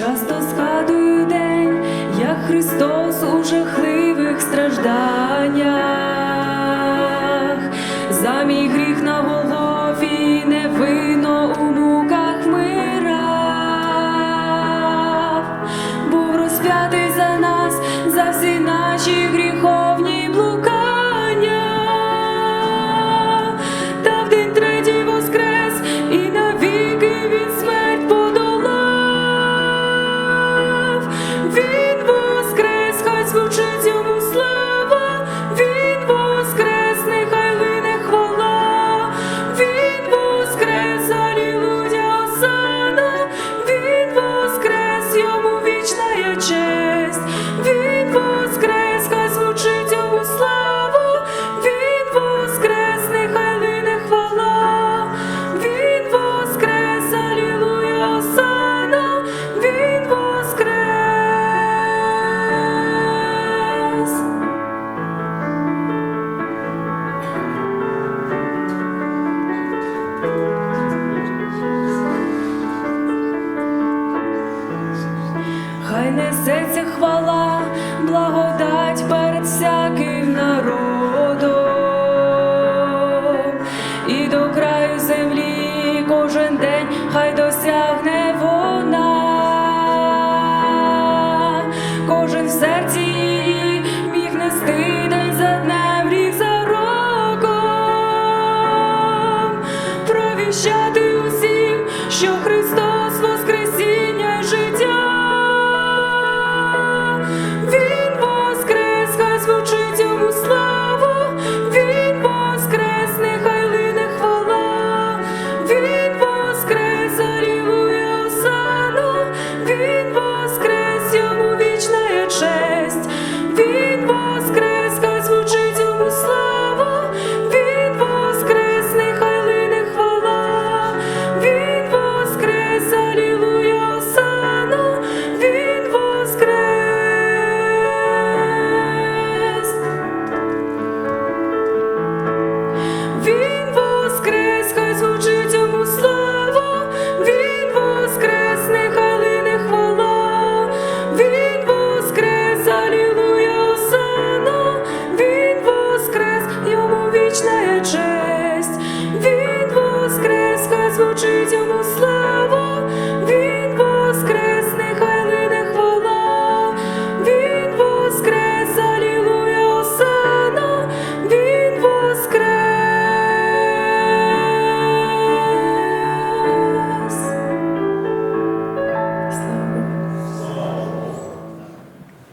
часто згадую день, як Христос у жахливих стражданнях, за мій гріх на голові невинно у муках мирав, був розп'ятий за нас. Несеться хвала, благодать перед всяким народом, і до краю землі кожен день хай досягне вона, кожен в серці її міг нести день за днем, рік за роком, провіщати величная честь, Він воскрес, хай звучить йому слава.